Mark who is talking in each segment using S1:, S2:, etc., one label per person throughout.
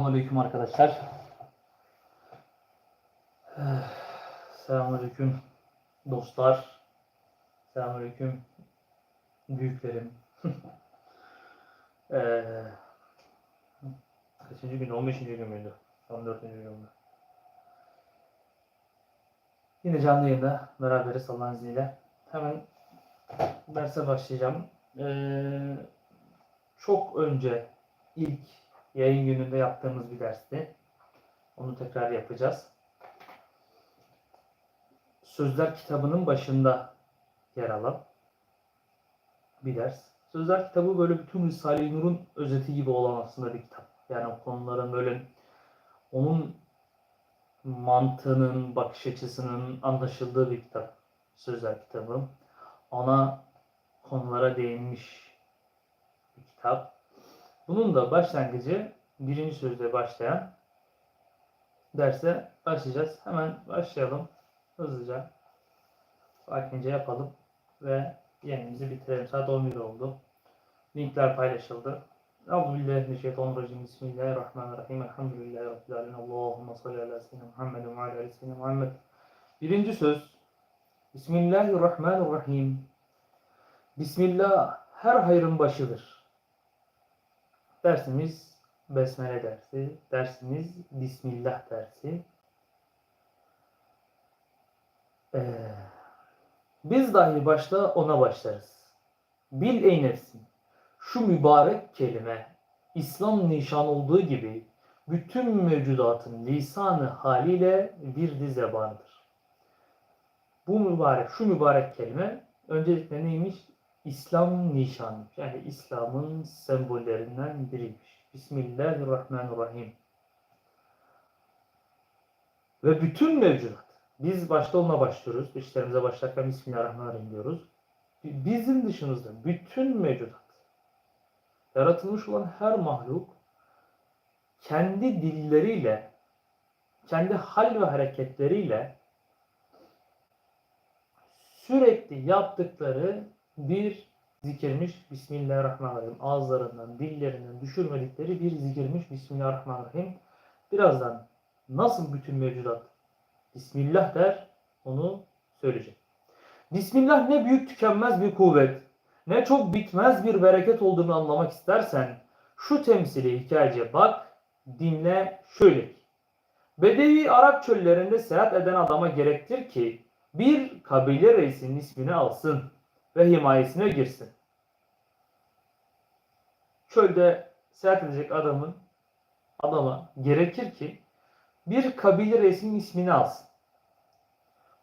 S1: Selamünaleyküm arkadaşlar. Eh, Selamünaleyküm dostlar. Selamünaleyküm büyüklerim. Eee kaçıncı gün? 15. gün müydü? 14. gün mü? Yine canlı yayında beraberiz Allah'ın izniyle. Hemen derse başlayacağım. Eee, çok önce ilk yayın gününde yaptığımız bir dersti. Onu tekrar yapacağız. Sözler kitabının başında yer alan bir ders. Sözler kitabı böyle bütün Risale-i Nur'un özeti gibi olan aslında bir kitap. Yani o konuların böyle onun mantığının, bakış açısının anlaşıldığı bir kitap. Sözler kitabı. Ana konulara değinmiş bir kitap. Bunun da başlangıcı birinci sözle başlayan derse başlayacağız. Hemen başlayalım. Hızlıca. Sakince yapalım. Ve yayınımızı bitirelim. Saat 11 oldu. Linkler paylaşıldı. Euzubillahimineşşeytanirracim. Bismillahirrahmanirrahim. Elhamdülillahi Rabbil alemin. Allahümme salli ala seyyidina Muhammed ve ala ali seyyidina Muhammed. Birinci söz. Bismillahirrahmanirrahim. Bismillah her hayrın başıdır. Dersimiz Besmele dersi, dersimiz Bismillah dersi. Ee, biz dahi başta ona başlarız. Bil ey nefsim, şu mübarek kelime İslam nişan olduğu gibi bütün mevcudatın lisanı haliyle bir zebanıdır. Bu mübarek, şu mübarek kelime öncelikle neymiş? İslam nişanı. Yani İslam'ın sembollerinden biriymiş. Bismillahirrahmanirrahim. Ve bütün mevcudat. Biz başta ona başlıyoruz. İşlerimize başlarken Bismillahirrahmanirrahim diyoruz. Bizim dışımızda bütün mevcudat. Yaratılmış olan her mahluk kendi dilleriyle, kendi hal ve hareketleriyle sürekli yaptıkları bir zikirmiş Bismillahirrahmanirrahim. Ağızlarından, dillerinden düşürmedikleri bir zikirmiş Bismillahirrahmanirrahim. Birazdan nasıl bütün mevcudat Bismillah der onu söyleyecek. Bismillah ne büyük tükenmez bir kuvvet, ne çok bitmez bir bereket olduğunu anlamak istersen şu temsili hikayece bak, dinle şöyle. Bedevi Arap çöllerinde seyahat eden adama gerektir ki bir kabile reisinin ismini alsın ve himayesine girsin. Çölde seyahat edecek adamın adama gerekir ki bir kabile reisinin ismini alsın.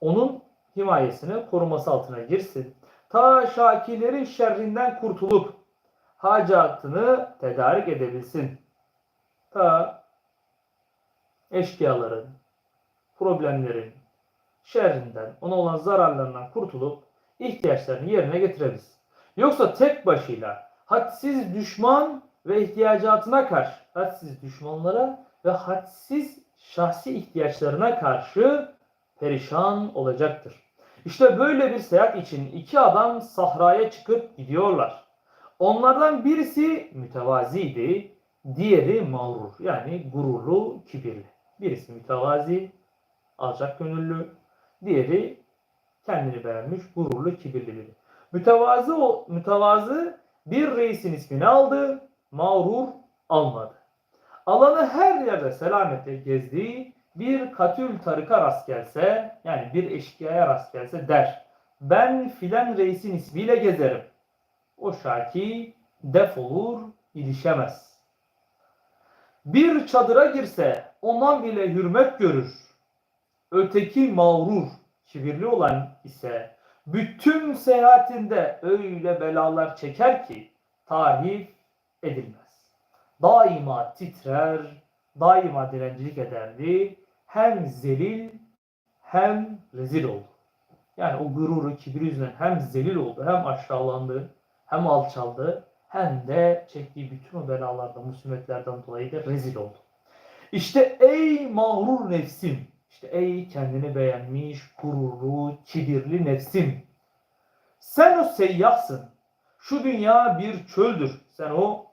S1: Onun himayesine, koruması altına girsin. Ta şakilerin şerrinden kurtulup hacatını tedarik edebilsin. Ta eşkıyaların, problemlerin, şerrinden, ona olan zararlarından kurtulup ihtiyaçlarını yerine getirebilsin. Yoksa tek başıyla hadsiz düşman ve ihtiyacatına karşı, hadsiz düşmanlara ve hadsiz şahsi ihtiyaçlarına karşı perişan olacaktır. İşte böyle bir seyahat için iki adam sahraya çıkıp gidiyorlar. Onlardan birisi mütevaziydi, diğeri mağrur yani gururlu, kibirli. Birisi mütevazi, alçak gönüllü, diğeri kendini beğenmiş, gururlu, kibirli biri. Mütevazı, o, mütevazı bir reisin ismini aldı, mağrur almadı. Alanı her yerde selametle gezdiği bir katül tarika rast gelse, yani bir eşkıyaya rast gelse der. Ben filan reisin ismiyle gezerim. O şaki defolur, ilişemez. Bir çadıra girse ondan bile hürmet görür. Öteki mağrur, kibirli olan ise bütün seyahatinde öyle belalar çeker ki tarif edilmez. Daima titrer, daima direncilik ederdi. Hem zelil hem rezil oldu. Yani o gururu, kibir yüzünden hem zelil oldu, hem aşağılandı, hem alçaldı, hem de çektiği bütün o belalardan, musibetlerden dolayı da rezil oldu. İşte ey mağrur nefsim, işte ey kendini beğenmiş, gururlu, kibirli nefsim. Sen o seyyahsın. Şu dünya bir çöldür. Sen o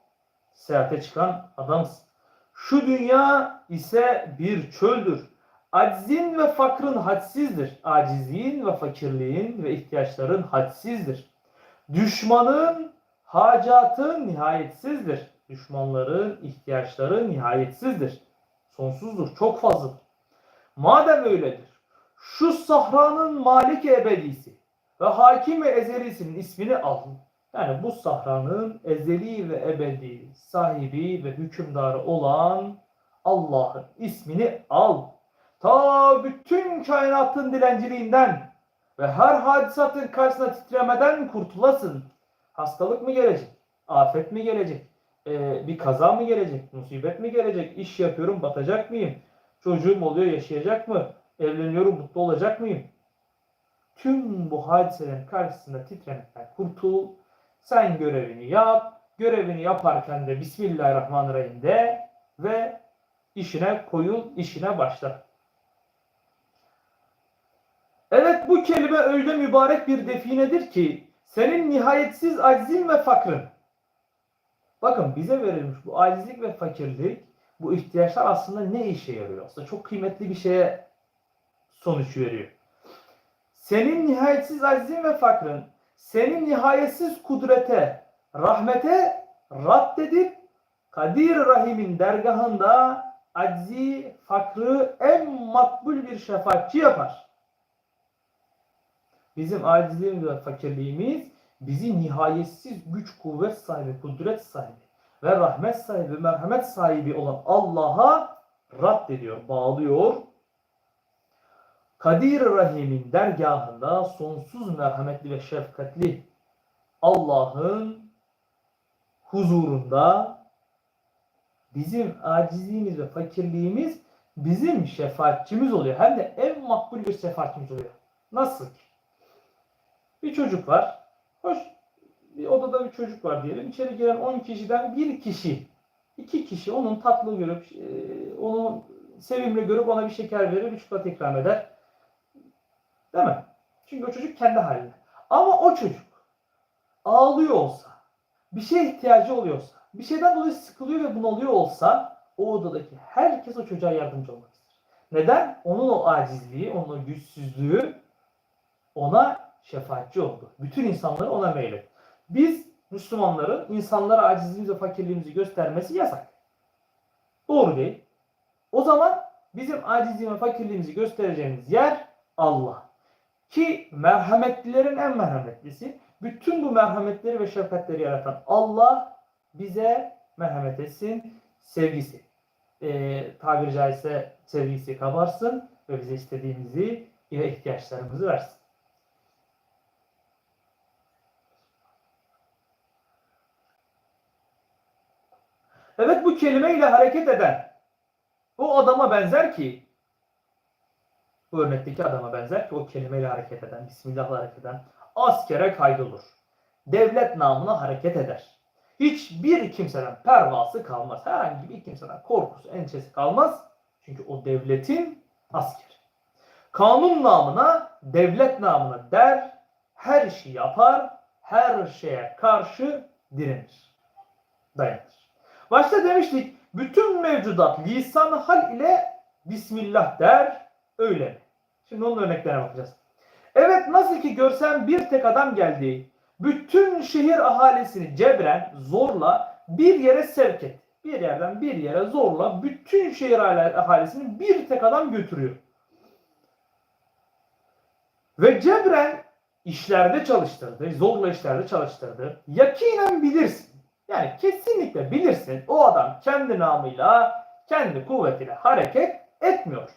S1: seyahate çıkan adamsın. Şu dünya ise bir çöldür. Aczin ve fakrın hadsizdir. Acizliğin ve fakirliğin ve ihtiyaçların hadsizdir. Düşmanın hacatın nihayetsizdir. Düşmanların ihtiyaçları nihayetsizdir. Sonsuzdur, çok fazladır. Madem öyledir, şu sahranın maliki ebedisi ve hakimi ezelisinin ismini al. Yani bu sahranın ezeli ve ebedi sahibi ve hükümdarı olan Allah'ın ismini al. Ta bütün kainatın dilenciliğinden ve her hadisatın karşısına titremeden kurtulasın. Hastalık mı gelecek? Afet mi gelecek? Ee, bir kaza mı gelecek? Musibet mi gelecek? İş yapıyorum batacak mıyım? Çocuğum oluyor yaşayacak mı? Evleniyorum mutlu olacak mıyım? Tüm bu hadiselerin karşısında titremekten kurtul. Sen görevini yap. Görevini yaparken de Bismillahirrahmanirrahim de ve işine koyul, işine başla. Evet bu kelime öyle mübarek bir definedir ki senin nihayetsiz aczin ve fakrın. Bakın bize verilmiş bu acizlik ve fakirlik, bu ihtiyaçlar aslında ne işe yarıyor? Aslında çok kıymetli bir şeye sonuç veriyor. Senin nihayetsiz aczin ve fakrın, senin nihayetsiz kudrete, rahmete raddedip Kadir Rahim'in dergahında aczi, fakrı en makbul bir şefaatçi yapar. Bizim acizliğimiz ve fakirliğimiz bizi nihayetsiz güç, kuvvet sahibi, kudret sahibi ve rahmet sahibi, merhamet sahibi olan Allah'a raddediyor, bağlıyor. Kadir Rahim'in dergahında sonsuz merhametli ve şefkatli Allah'ın huzurunda bizim acizliğimiz ve fakirliğimiz bizim şefaatçimiz oluyor. Hem de en makbul bir şefaatçimiz oluyor. Nasıl ki? Bir çocuk var. Hoş bir odada bir çocuk var diyelim. İçeri giren 10 kişiden bir kişi, iki kişi onun tatlı görüp, e, onu sevimli görüp ona bir şeker verir, bir çikolata ikram eder. Değil mi? Çünkü o çocuk kendi haline. Ama o çocuk ağlıyor olsa, bir şeye ihtiyacı oluyorsa, bir şeyden dolayı sıkılıyor ve bunalıyor olsa o odadaki herkes o çocuğa yardımcı olmak ister. Neden? Onun o acizliği, onun o güçsüzlüğü ona şefaatçi oldu. Bütün insanları ona meyletti. Biz Müslümanların insanlara acizliğimizi ve fakirliğimizi göstermesi yasak. Doğru değil. O zaman bizim acizliğimizi ve fakirliğimizi göstereceğimiz yer Allah. Ki merhametlilerin en merhametlisi. Bütün bu merhametleri ve şefkatleri yaratan Allah bize merhamet etsin, sevgisi. Ee, tabiri caizse sevgisi kabarsın ve bize istediğimizi ve ihtiyaçlarımızı versin. Evet bu kelimeyle hareket eden o adama benzer ki bu örnekteki adama benzer ki o kelimeyle hareket eden, Bismillah'la hareket eden askere kaydolur. Devlet namına hareket eder. Hiçbir kimseden pervası kalmaz. Herhangi bir kimseden korkusu, endişesi kalmaz. Çünkü o devletin askeri. Kanun namına, devlet namına der, her şeyi yapar, her şeye karşı direnir. Dayanır. Başta demiştik, bütün mevcudat lisan hal ile Bismillah der, öyle? Şimdi onun örneklerine bakacağız. Evet nasıl ki görsen bir tek adam geldi, bütün şehir ahalisini cebren, zorla bir yere sevk et. Bir yerden bir yere zorla bütün şehir ahalisini bir tek adam götürüyor. Ve cebren işlerde çalıştırdı, zorla işlerde çalıştırdı. Yakinen bilirsin. Yani kesinlikle bilirsin o adam kendi namıyla, kendi kuvvetiyle hareket etmiyor.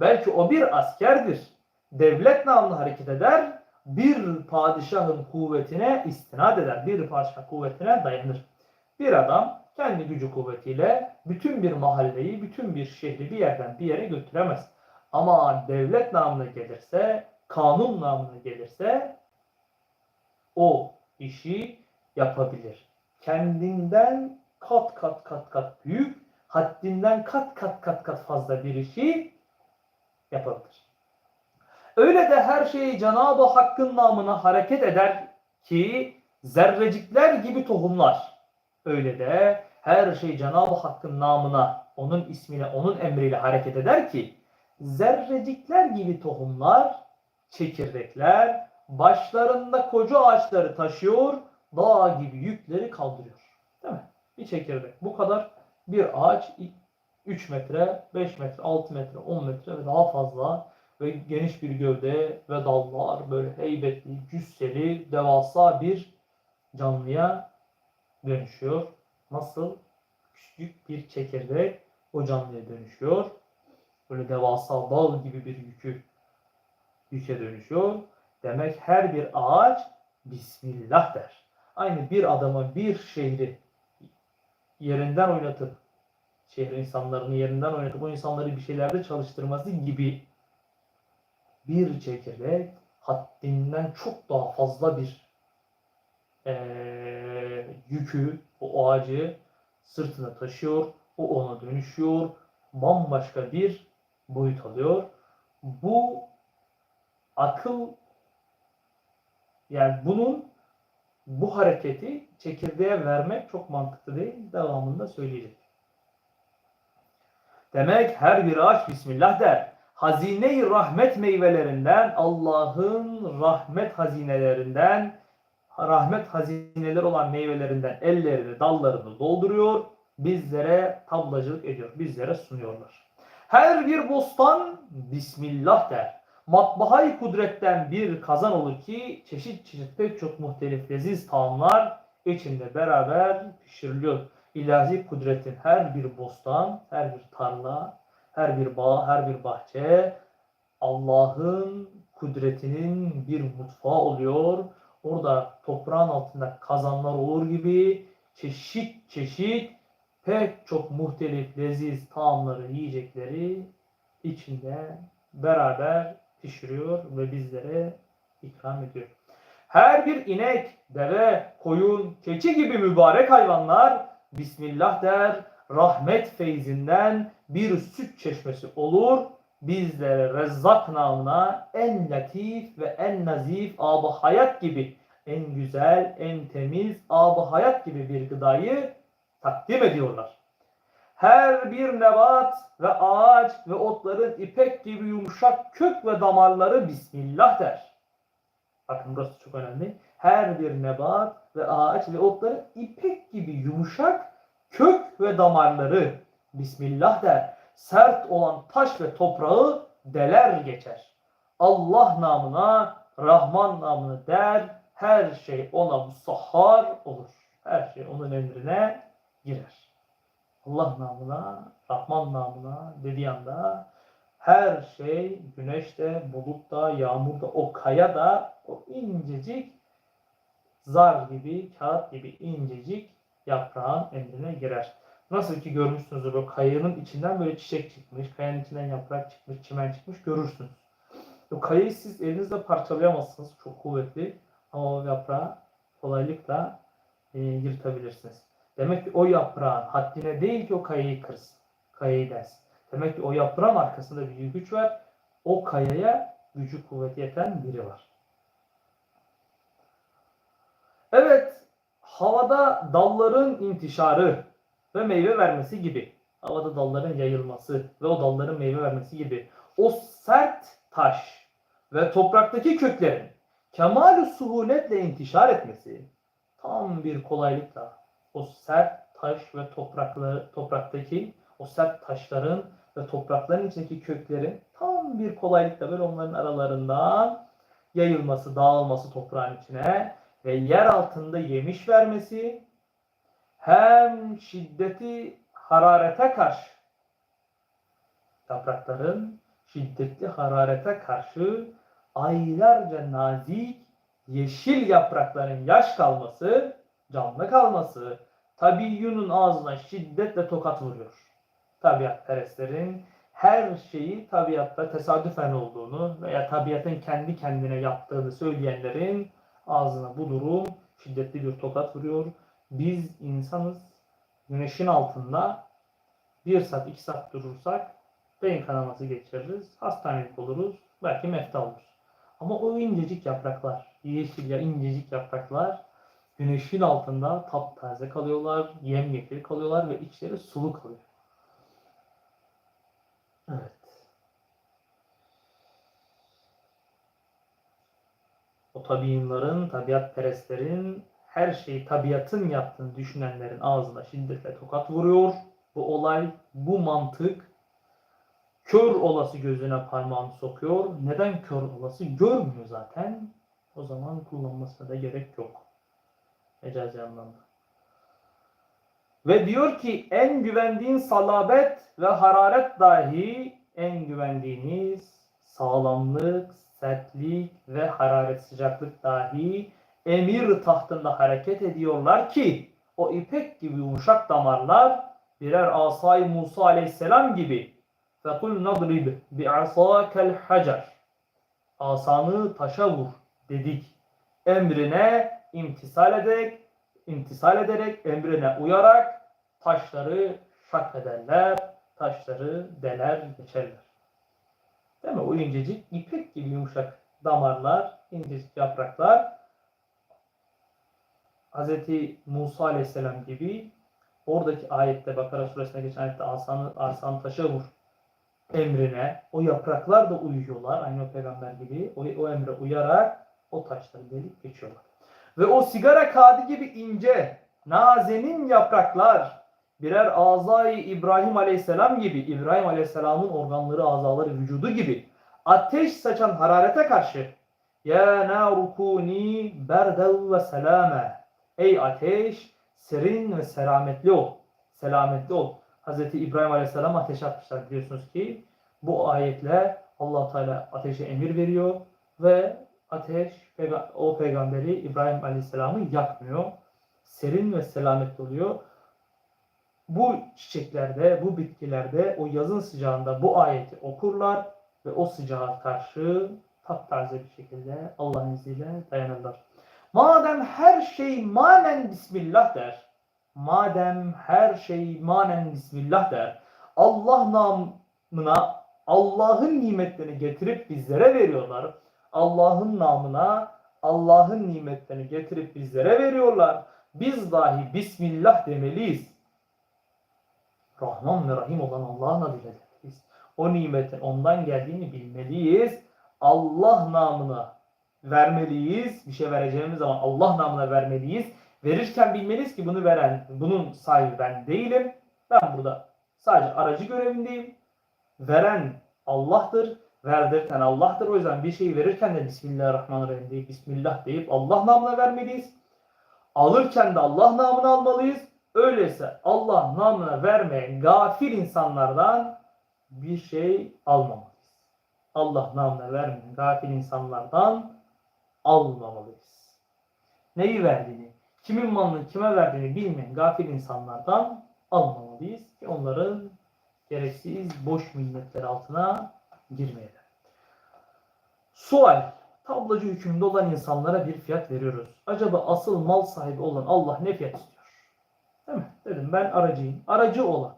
S1: Belki o bir askerdir. Devlet namına hareket eder, bir padişahın kuvvetine istinad eder. Bir padişah kuvvetine dayanır. Bir adam kendi gücü kuvvetiyle bütün bir mahalleyi, bütün bir şehri bir yerden bir yere götüremez. Ama devlet namına gelirse, kanun namına gelirse o işi yapabilir. Kendinden kat kat kat kat büyük, haddinden kat kat kat kat fazla bir işi yapabilir. Öyle de her şeyi Cenab-ı Hakk'ın namına hareket eder ki zerrecikler gibi tohumlar. Öyle de her şey Cenab-ı Hakk'ın namına onun ismiyle, onun emriyle hareket eder ki zerrecikler gibi tohumlar, çekirdekler başlarında koca ağaçları taşıyor, dağ gibi yükleri kaldırıyor. Değil mi? Bir çekirdek. Bu kadar bir ağaç 3 metre, 5 metre, 6 metre, 10 metre ve daha fazla ve geniş bir gövde ve dallar böyle heybetli, cüsseli, devasa bir canlıya dönüşüyor. Nasıl? Küçük bir çekirdek o canlıya dönüşüyor. Böyle devasa dal gibi bir yükü yüke dönüşüyor. Demek her bir ağaç Bismillah der. Aynı bir adama bir şehri yerinden oynatıp şehir insanlarını yerinden oynatıp o insanları bir şeylerde çalıştırması gibi bir çekirdek haddinden çok daha fazla bir eee, yükü, o ağacı sırtına taşıyor, o ona dönüşüyor, bambaşka bir boyut alıyor. Bu akıl yani bunun bu hareketi çekirdeğe vermek çok mantıklı değil. Devamında söyleyecek. Demek her bir ağaç Bismillah der. Hazine-i rahmet meyvelerinden, Allah'ın rahmet hazinelerinden, rahmet hazineleri olan meyvelerinden ellerini, dallarını dolduruyor. Bizlere tablacılık ediyor. Bizlere sunuyorlar. Her bir bostan Bismillah der. Matbahay kudretten bir kazan olur ki çeşit çeşit pek çok muhtelif leziz taamlar içinde beraber pişiriliyor. İlahi kudretin her bir bostan, her bir tarla, her bir bağ, her bir bahçe Allah'ın kudretinin bir mutfağı oluyor. Orada toprağın altında kazanlar olur gibi çeşit çeşit pek çok muhtelif leziz taamları, yiyecekleri içinde beraber pişiriyor ve bizlere ikram ediyor. Her bir inek, deve, koyun, keçi gibi mübarek hayvanlar Bismillah der, rahmet feyzinden bir süt çeşmesi olur. Bizlere Rezzak namına en latif ve en nazif ab hayat gibi en güzel, en temiz ab hayat gibi bir gıdayı takdim ediyorlar. Her bir nebat ve ağaç ve otların ipek gibi yumuşak kök ve damarları Bismillah der. Bakın burası çok önemli. Her bir nebat ve ağaç ve otların ipek gibi yumuşak kök ve damarları Bismillah der. Sert olan taş ve toprağı deler geçer. Allah namına, Rahman namını der. Her şey ona musahhar olur. Her şey onun emrine girer. Allah namına, Rahman namına dediği anda her şey güneşte, bulutta, yağmurda, o kaya da o incecik zar gibi, kağıt gibi incecik yaprağın emrine girer. Nasıl ki görmüşsünüzdür o kayanın içinden böyle çiçek çıkmış, kayanın içinden yaprak çıkmış, çimen çıkmış görürsünüz. O kayayı siz elinizle parçalayamazsınız, çok kuvvetli ama o yaprağı kolaylıkla e, yırtabilirsiniz. Demek ki o yaprağın haddine değil ki o kayayı kırsın, kayayı dersin. Demek ki o yaprağın arkasında bir güç var. O kayaya gücü kuvveti yeten biri var. Evet, havada dalların intişarı ve meyve vermesi gibi. Havada dalların yayılması ve o dalların meyve vermesi gibi. O sert taş ve topraktaki köklerin kemal suhuletle intişar etmesi tam bir kolaylıkla o sert taş ve topraklı, topraktaki o sert taşların ve toprakların içindeki köklerin tam bir kolaylıkla böyle onların aralarından yayılması, dağılması toprağın içine ve yer altında yemiş vermesi hem şiddeti hararete karşı yaprakların şiddetli hararete karşı aylarca nazik yeşil yaprakların yaş kalması, canlı kalması tabiyyunun ağzına şiddetle tokat vuruyor. Tabiatperestlerin her şeyi tabiatta tesadüfen olduğunu veya tabiatın kendi kendine yaptığını söyleyenlerin ağzına bu durum şiddetli bir tokat vuruyor. Biz insanız güneşin altında bir saat iki saat durursak beyin kanaması geçiririz, hastanelik oluruz, belki mefta oluruz. Ama o incecik yapraklar, yeşil ya incecik yapraklar Güneşin altında taptaze kalıyorlar, yemyeşil kalıyorlar ve içleri sulu kalıyor. Evet. O tabiinların, tabiat perestlerin, her şeyi tabiatın yaptığını düşünenlerin ağzına şiddetle tokat vuruyor. Bu olay, bu mantık kör olası gözüne parmağını sokuyor. Neden kör olası? Görmüyor zaten. O zaman kullanmasına da gerek yok Mecazi anlamda. Ve diyor ki en güvendiğin salabet ve hararet dahi en güvendiğiniz sağlamlık, sertlik ve hararet sıcaklık dahi emir tahtında hareket ediyorlar ki o ipek gibi yumuşak damarlar birer asay Musa aleyhisselam gibi فَقُلْ نَضْرِبْ بِعَصَاكَ الْحَجَرِ Asanı taşa vur dedik. Emrine imtisal ederek, imtisal ederek, emrine uyarak taşları şak ederler, taşları deler geçerler. Değil mi? O incecik ipek gibi yumuşak damarlar, incecik yapraklar Hz. Musa Aleyhisselam gibi oradaki ayette Bakara suresine geçen ayette asanı, asanı taşa vur emrine o yapraklar da uyuyorlar aynı o peygamber gibi o, o emre uyarak o taşları delip geçiyorlar. Ve o sigara kağıdı gibi ince nazenin yapraklar birer azayı İbrahim Aleyhisselam gibi İbrahim Aleyhisselam'ın organları, azaları, vücudu gibi ateş saçan hararete karşı ya narukuni berdev ve selame Ey ateş serin ve selametli ol. Selametli ol. Hz. İbrahim Aleyhisselam ateşe atmışlar biliyorsunuz ki bu ayetle allah Teala ateşe emir veriyor ve ateş o peygamberi İbrahim Aleyhisselam'ı yakmıyor. Serin ve selametli oluyor. Bu çiçeklerde, bu bitkilerde o yazın sıcağında bu ayeti okurlar ve o sıcağa karşı taptaze bir şekilde Allah'ın izniyle dayanırlar. Madem her şey manen Bismillah der, madem her şey manen Bismillah der, Allah namına Allah'ın nimetlerini getirip bizlere veriyorlar. Allah'ın namına Allah'ın nimetlerini getirip bizlere veriyorlar. Biz dahi Bismillah demeliyiz. Rahman ve Rahim olan Allah'ın adıyla demeliyiz. O nimetin ondan geldiğini bilmeliyiz. Allah namına vermeliyiz. Bir şey vereceğimiz zaman Allah namına vermeliyiz. Verirken bilmeliyiz ki bunu veren, bunun sahibi ben değilim. Ben burada sadece aracı görevindeyim. Veren Allah'tır. Verdirten Allah'tır. O yüzden bir şeyi verirken de Bismillahirrahmanirrahim deyip Bismillah deyip Allah namına vermeliyiz. Alırken de Allah namına almalıyız. Öyleyse Allah namına vermeyen gafil insanlardan bir şey almamalıyız. Allah namına vermeyen gafil insanlardan almamalıyız. Neyi verdiğini, kimin malını kime verdiğini bilmeyen gafil insanlardan almamalıyız ki onların gereksiz boş minnetler altına girmeyelim. Sual. Tablacı hükmünde olan insanlara bir fiyat veriyoruz. Acaba asıl mal sahibi olan Allah ne fiyat istiyor? Değil mi? Dedim ben aracıyım. Aracı olan,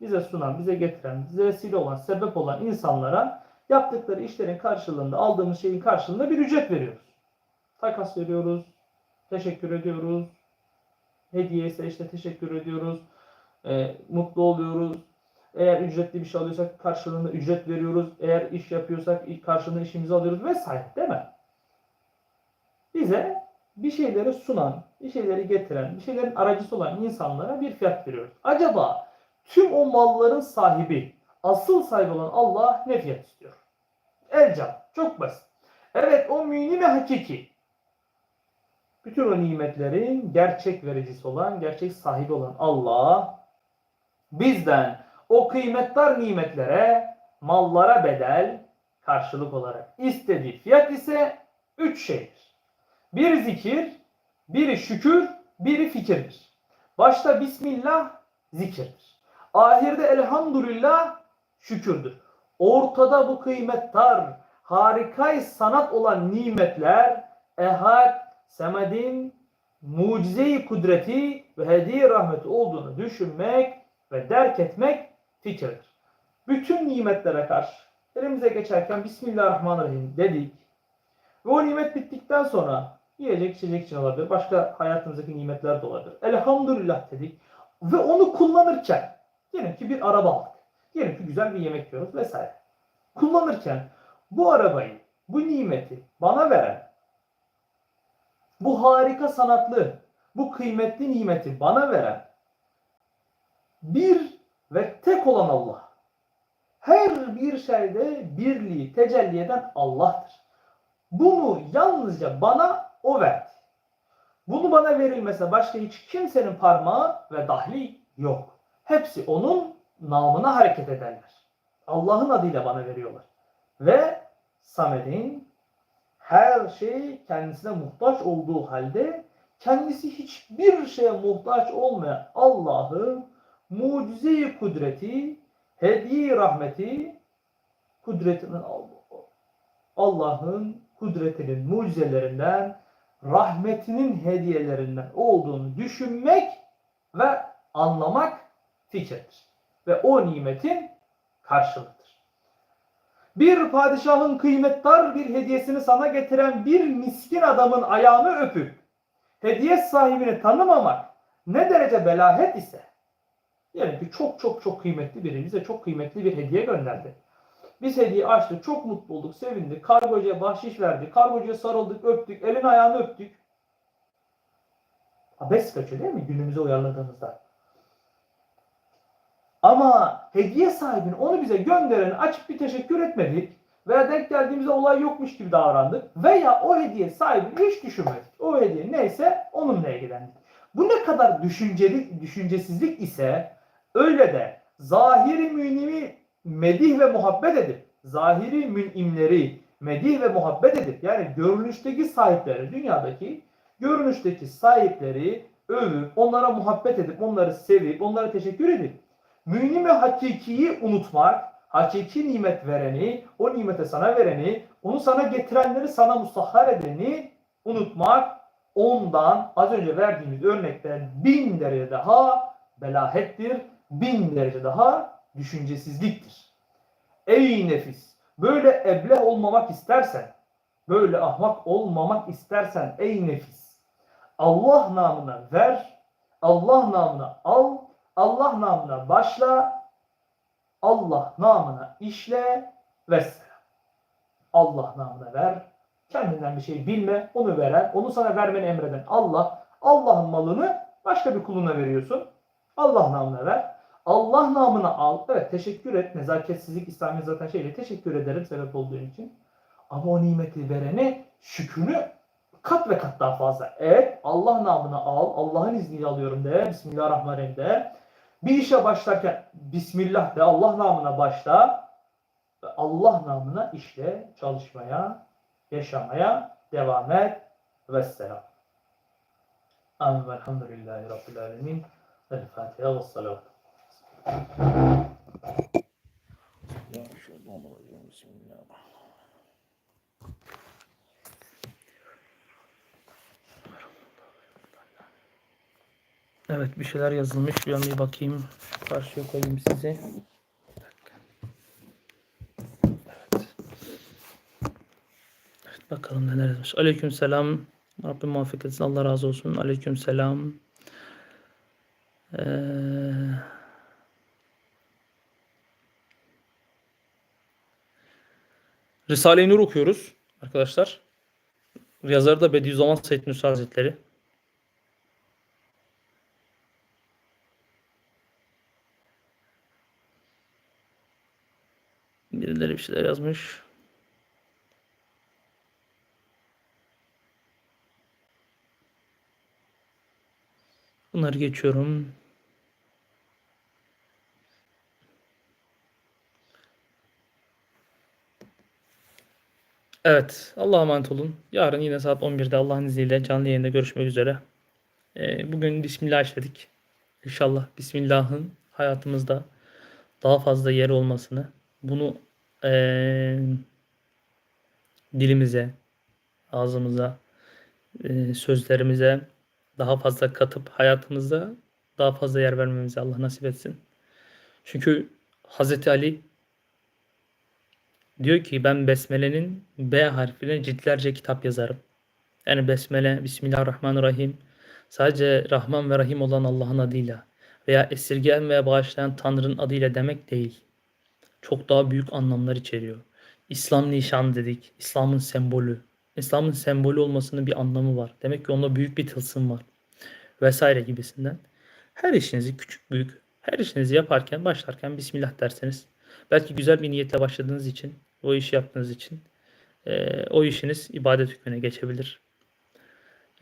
S1: bize sunan, bize getiren, bize vesile olan, sebep olan insanlara yaptıkları işlerin karşılığında, aldığımız şeyin karşılığında bir ücret veriyoruz. Takas veriyoruz, teşekkür ediyoruz, hediye ise işte teşekkür ediyoruz, e, mutlu oluyoruz. Eğer ücretli bir şey alıyorsak karşılığında ücret veriyoruz. Eğer iş yapıyorsak karşılığında işimizi alıyoruz vesaire değil mi? Bize bir şeyleri sunan, bir şeyleri getiren, bir şeylerin aracısı olan insanlara bir fiyat veriyoruz. Acaba tüm o malların sahibi, asıl sahibi olan Allah ne fiyat istiyor? Elcan. Çok basit. Evet o mühim ve hakiki. Bütün o nimetlerin gerçek vericisi olan, gerçek sahibi olan Allah bizden o kıymetli nimetlere, mallara bedel karşılık olarak istediği fiyat ise üç şeydir. Bir zikir, biri şükür, biri fikirdir. Başta Bismillah zikirdir. Ahirde elhamdülillah şükürdür. Ortada bu kıymetler, harikay sanat olan nimetler, ehad, semedin, mucize-i kudreti ve hediye rahmeti olduğunu düşünmek ve derk etmek fikirdir. Bütün nimetlere karşı elimize geçerken Bismillahirrahmanirrahim dedik. Ve o nimet bittikten sonra yiyecek içecek için olabilir. Başka hayatımızdaki nimetler de olabilir. Elhamdülillah dedik. Ve onu kullanırken diyelim ki bir araba aldık. Diyelim ki güzel bir yemek yiyoruz vesaire. Kullanırken bu arabayı, bu nimeti bana veren bu harika sanatlı, bu kıymetli nimeti bana veren bir ve tek olan Allah. Her bir şeyde birliği tecelli eden Allah'tır. Bunu yalnızca bana o verdi. Bunu bana verilmese başka hiç kimsenin parmağı ve dahli yok. Hepsi onun namına hareket ederler. Allah'ın adıyla bana veriyorlar. Ve Samet'in her şey kendisine muhtaç olduğu halde kendisi hiçbir şeye muhtaç olmayan Allah'ın mucize kudreti, hediye rahmeti, kudretinin Allah'ın kudretinin mucizelerinden, rahmetinin hediyelerinden olduğunu düşünmek ve anlamak fikirdir. Ve o nimetin karşılığıdır. Bir padişahın kıymetdar bir hediyesini sana getiren bir miskin adamın ayağını öpüp hediye sahibini tanımamak ne derece belahet ise yani ki çok çok çok kıymetli biri bize çok kıymetli bir hediye gönderdi. Biz hediye açtık, çok mutlu olduk, sevindik. Kargocuya bahşiş verdik, kargocuya sarıldık, öptük, elini ayağını öptük. Abes kaçıyor değil mi günümüze uyarladığımızda? Ama hediye sahibini onu bize göndereni açıp bir teşekkür etmedik veya denk geldiğimizde olay yokmuş gibi davrandık veya o hediye sahibini hiç düşünmedik. O hediye neyse onunla ilgilendik. Bu ne kadar düşünceli, düşüncesizlik ise öyle de zahiri münimi medih ve muhabbet edip zahiri münimleri medih ve muhabbet edip yani görünüşteki sahipleri dünyadaki görünüşteki sahipleri övüp onlara muhabbet edip onları sevip onlara teşekkür edip münim ve hakikiyi unutmak hakiki nimet vereni o nimete sana vereni onu sana getirenleri sana musahhar edeni unutmak ondan az önce verdiğimiz örnekten bin derece daha belahettir, bin derece daha düşüncesizliktir. Ey nefis! Böyle ebleh olmamak istersen, böyle ahmak olmamak istersen ey nefis! Allah namına ver, Allah namına al, Allah namına başla, Allah namına işle ve. Allah namına ver, kendinden bir şey bilme, onu veren, onu sana vermeni emreden Allah, Allah'ın malını başka bir kuluna veriyorsun. Allah namına ver. Allah namına al. Evet teşekkür et. Nezaketsizlik İslami zaten şeyle teşekkür ederim sebep olduğun için. Ama o nimeti verene şükrünü kat ve kat daha fazla. Evet Allah namına al. Allah'ın izniyle alıyorum de. Bismillahirrahmanirrahim de. Bir işe başlarken Bismillah de. Allah namına başla. Ve Allah namına işle çalışmaya, yaşamaya devam et. Vesselam. Amin. Velhamdülillahi Rabbil Alemin. El Fatiha ve salavat. Evet bir şeyler yazılmış. An bir bakayım. Karşıya koyayım dakika. Evet. Evet bakalım neler yazmış. Aleyküm selam. Rabbim muvaffak etsin. Allah razı olsun. Aleyküm selam. Ee, Risale-i Nur okuyoruz arkadaşlar. Yazarı da Bediüzzaman Said Nursi Hazretleri. Birileri bir şeyler yazmış. Bunları geçiyorum. Evet. Allah'a emanet olun. Yarın yine saat 11'de Allah'ın izniyle canlı yayında görüşmek üzere. Ee, bugün Bismillah işledik. İnşallah Bismillah'ın hayatımızda daha fazla yer olmasını, bunu ee, dilimize, ağzımıza, e, sözlerimize daha fazla katıp hayatımızda daha fazla yer vermemizi Allah nasip etsin. Çünkü Hazreti Ali diyor ki ben Besmele'nin B harfine ciltlerce kitap yazarım. Yani Besmele, Bismillahirrahmanirrahim sadece Rahman ve Rahim olan Allah'ın adıyla veya esirgeyen veya bağışlayan Tanrı'nın adıyla demek değil. Çok daha büyük anlamlar içeriyor. İslam nişan dedik, İslam'ın sembolü.
S2: İslam'ın sembolü olmasının bir anlamı var. Demek ki onda büyük bir tılsım var. Vesaire gibisinden. Her işinizi küçük büyük, her işinizi yaparken başlarken Bismillah derseniz belki güzel bir niyetle başladığınız için, o işi yaptığınız için eee, o işiniz ibadet hükmüne geçebilir.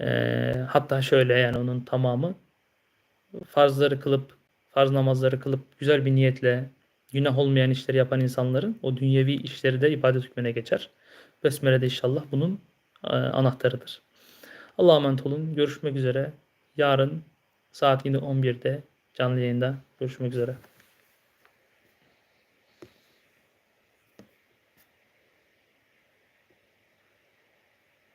S2: Eee, hatta şöyle yani onun tamamı farzları kılıp, farz namazları kılıp güzel bir niyetle günah olmayan işleri yapan insanların o dünyevi işleri de ibadet hükmüne geçer. Besmele de inşallah bunun e, anahtarıdır. Allah'a emanet olun. Görüşmek üzere. Yarın saat yine 11'de canlı yayında görüşmek üzere.